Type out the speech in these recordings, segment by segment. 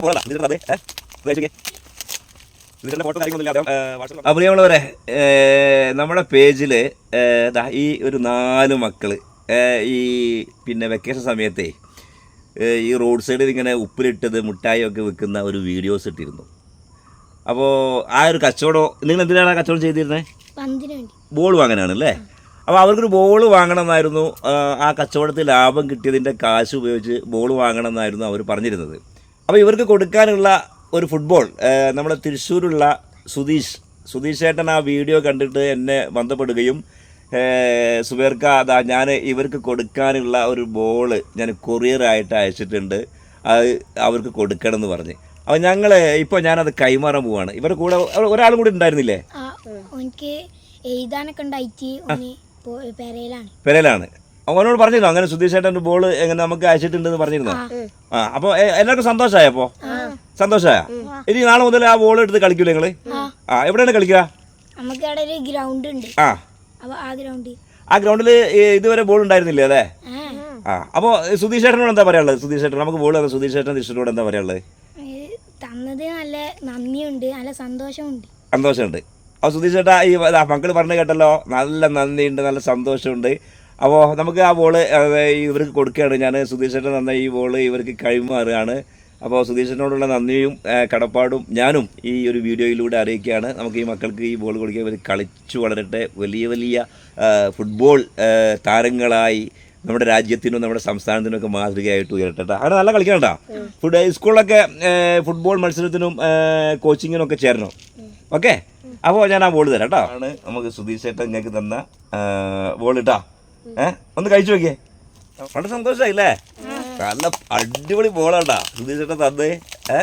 പോകണ്ട ഇതിന്റെ അതെ ഏഹ് ഉപയോഗിച്ചേ ഇതിന്റെ ഫോട്ടോ കാര്യങ്ങളൊന്നും ഇല്ല വാട്സാപ്പ് പ്രിയമുള്ളവരെ നമ്മുടെ പേജിൽ ഈ ഒരു നാല് മക്കൾ ഈ പിന്നെ വെക്കേഷൻ സമയത്തെ ഈ റോഡ് സൈഡിൽ ഇങ്ങനെ ഉപ്പിലിട്ടത് മുട്ടായി ഒക്കെ വിൽക്കുന്ന ഒരു വീഡിയോസ് ഇട്ടിരുന്നു. അപ്പോൾ ആ ഒരു കച്ചവടം നിങ്ങൾ എന്തിനാണ് ആ കച്ചവടം ചെയ്തിരുന്നത് പന്തിന് വേണ്ടി. ബോൾ വാങ്ങാനാണ് അല്ലേ അപ്പോൾ അവർക്കൊരു ബോൾ വാങ്ങണമെന്നായിരുന്നു ആ, ആ കച്ചവടത്തിൽ ലാഭം കിട്ടിയതിന്റെ കാശ് ഉപയോഗിച്ച് ബോൾ വാങ്ങണമെന്നായിരുന്നു അവർ പറഞ്ഞിരുന്നത്. അപ്പോൾ ഇവർക്ക് കൊടുക്കാനുള്ള ഒരു ഫുട്ബോൾ നമ്മുടെ തൃശ്ശൂരുള്ള സുധീഷ്. സുധീഷ് ഏട്ടൻ ആ വീഡിയോ കണ്ടിട്ട് എന്നെ ബന്ധപ്പെടുകയും സുബേർക്ക അതാ ഞാൻ ഇവർക്ക് കൊടുക്കാനുള്ള ഒരു ബോൾ ഞാൻ കൊറിയറായിട്ട് അയച്ചിട്ടുണ്ട്. അത് അവർക്ക് കൊടുക്കണം എന്ന് പറഞ്ഞ്. അപ്പോൾ ഞങ്ങൾ ഇപ്പോൾ ഞാനത് കൈമാറാൻ പോവാണ്. ഇവരുടെ കൂടെ ഒരാളും കൂടി ഉണ്ടായിരുന്നില്ലേ? എനിക്ക് എഴുതാനൊക്കെ ഉണ്ടായിട്ട് പെരയിലാണ് അവനോട് പറഞ്ഞിരുന്നു? അങ്ങനെ സുധീഷ് ഒരു ബോൾ എങ്ങനെ നമുക്ക് അയച്ചിട്ടുണ്ടെന്ന് പറഞ്ഞിരുന്നു? ആ. അപ്പൊ എല്ലാവർക്കും സന്തോഷമായ അപ്പോൾ സന്തോഷമായ ഇനി നാളെ മുതൽ ആ ബോൾ എടുത്ത് കളിക്കൂലേ നിങ്ങൾ? ആ. എവിടെയാണ് കളിക്കുക? നമുക്ക് അവിടെ ഒരു ഗ്രൗണ്ട് ഉണ്ട്. ആ. ആ ഗ്രൗണ്ട് ആ ഗ്രൗണ്ടിൽ ഇതുവരെ ബോൾ ഉണ്ടായിരുന്നില്ലേ അതെ? ആ. അപ്പോൾ സുധീഷ് ചേട്ടനോട് എന്താ പറയാനുള്ളത്? സുധീഷ് ചേട്ടൻ നമുക്ക് ബോൾ തന്നെ സുധീഷ് ചേട്ടൻ എന്താ പറയാനുള്ളത്? തന്നത് നല്ല നന്ദിയുണ്ട് നല്ല സന്തോഷമുണ്ട്. സന്തോഷമുണ്ട്. അപ്പോൾ സുധീഷ് ചേട്ടാ ഈ മക്കൾ പറഞ്ഞു കേട്ടല്ലോ നല്ല നന്ദിയുണ്ട് നല്ല സന്തോഷമുണ്ട്. അപ്പോൾ നമുക്ക് ആ ബോൾ ഇവർക്ക് കൊടുക്കുകയാണ്. ഞാൻ സുധീഷേട്ടൻ തന്ന ഈ ബോൾ ഇവർക്ക് കൈമാറുകയാണ്. അപ്പോൾ സുധീഷനോടുള്ള നന്ദിയും കടപ്പാടും ഞാനും ഈ ഒരു വീഡിയോയിലൂടെ അറിയിക്കുകയാണ്. നമുക്ക് ഈ മക്കൾക്ക് ഈ ബോൾ കൊടുക്കുക ഇവർ കളിച്ചു വളരട്ടെ. വലിയ വലിയ ഫുട്ബോൾ താരങ്ങളായി നമ്മുടെ രാജ്യത്തിനും നമ്മുടെ സംസ്ഥാനത്തിനും ഒക്കെ മാതൃകയായിട്ട് ഉയരട്ടെ ട്ടോ. അവിടെ നല്ല കളിക്കണ്ട ഫുഡ് സ്കൂളിലൊക്കെ ഫുട്ബോൾ മത്സരത്തിനും കോച്ചിങ്ങിനും ഒക്കെ ചേരണം? ഓക്കെ? അപ്പോൾ ഞാൻ ആ ബോൾ തരാം കേട്ടോ ആണ് നമുക്ക് സുധീഷ് ചേട്ടൻ നിങ്ങൾക്ക് തന്ന ബോൾ ഇട്ടാ ഒന്ന് കഴിച്ചു നോക്കിയേ. വളരെ സന്തോഷമായില്ലേ നല്ല അടിപൊളി ബോളാണ്ടാ സുധീഷ് തന്നെ. ഏ?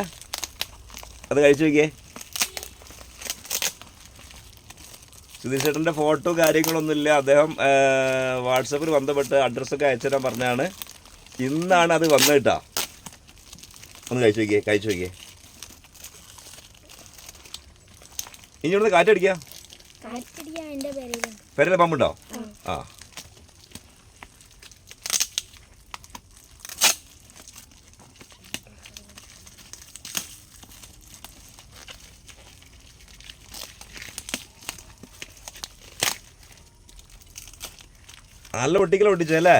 അത് കഴിച്ചു നോക്കിയേ. സുധീഷേട്ടന്റെ ഫോട്ടോ കാര്യങ്ങളൊന്നുമില്ല. അദ്ദേഹം വാട്സപ്പിൽ ബന്ധപ്പെട്ട് അഡ്രസ്സൊക്കെ അയച്ചു തരാൻ പറഞ്ഞാണ്. ഇന്നാണ് അത് വന്നത് കേട്ടോ. ഒന്ന് കഴിച്ചു നോക്കിയേ കഴിച്ചു നോക്കിയേ. ഇനി ഇവിടുന്ന് കാറ്റടിക്കാം? പെരയിലെ പമ്പുണ്ടോ? ആ. നല്ല ഒട്ടിക്കല ഒട്ടിച്ചല്ലേ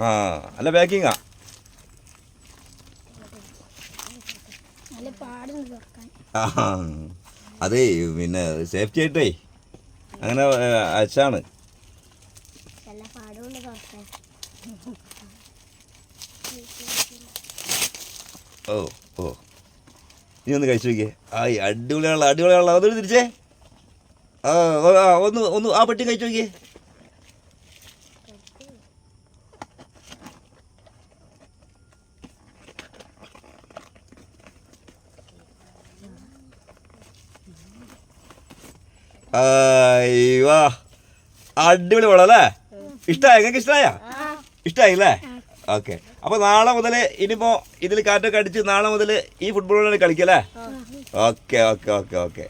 ആ നല്ല പാക്കിങ്ങാ അതേ പിന്നെ സേഫ്റ്റി ആയിട്ടേ അങ്ങനെ അച്ചാണ് ഓ ഓ. നീ ഒന്ന് കഴിച്ചു നോക്കിയേ. ആയി അടിപൊളിയാണല്ലോ അടിപൊളിയാണല്ലോ. അതൊരു തിരിച്ചേ. ആ ആ, ഒന്ന് ഒന്ന് ആ പെട്ടി കഴിച്ചു നോക്കിയേ. വാ അടിപൊളി പടം അല്ലേ? ഇഷ്ടമായ നിങ്ങൾക്ക് ഇഷ്ടമായ ഇഷ്ടമായില്ലേ ഓക്കെ. അപ്പൊ നാളെ മുതൽ ഇനിയിപ്പോ ഇതിൽ കാറ്റൊക്കെ അടിച്ച് നാളെ മുതൽ ഈ ഫുട്ബോളിലാണ് കളിക്കല്ലേ ഓക്കെ ഓക്കെ ഓക്കെ ഓക്കെ.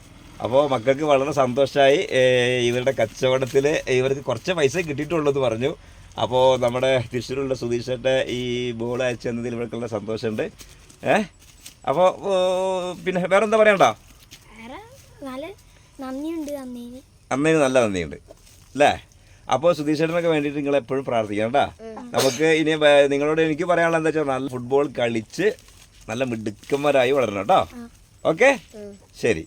അപ്പോൾ മക്കൾക്ക് വളരെ സന്തോഷമായി ഇവരുടെ കച്ചവടത്തിൽ ഇവർക്ക് കുറച്ച് പൈസ കിട്ടിയിട്ടുള്ളൂ എന്ന് പറഞ്ഞു. അപ്പോൾ നമ്മുടെ തൃശ്ശൂരുള്ള സുധീഷേട്ട ഈ ബോൾ അയച്ചു തന്നതിൽ ഇവർക്കുള്ള സന്തോഷമുണ്ട്. ഏഹ് അപ്പോൾ പിന്നെ വേറെന്താ പറയണ്ടോ? നല്ല നന്ദിയുണ്ട് അന്നേന് നല്ല നന്ദിയുണ്ട്. അല്ലേ? അപ്പോൾ സുധീഷേട്ടനൊക്കെ വേണ്ടിയിട്ട് നിങ്ങൾ എപ്പോഴും പ്രാർത്ഥിക്കണം കേട്ടോ. നമുക്ക് ഇനി നിങ്ങളോട് എനിക്ക് പറയാനുള്ള എന്താ വെച്ചാൽ നല്ല ഫുട്ബോൾ കളിച്ച് നല്ല മിടുക്കന്മാരായി വളരണം കേട്ടോ. ഓക്കെ ശരി.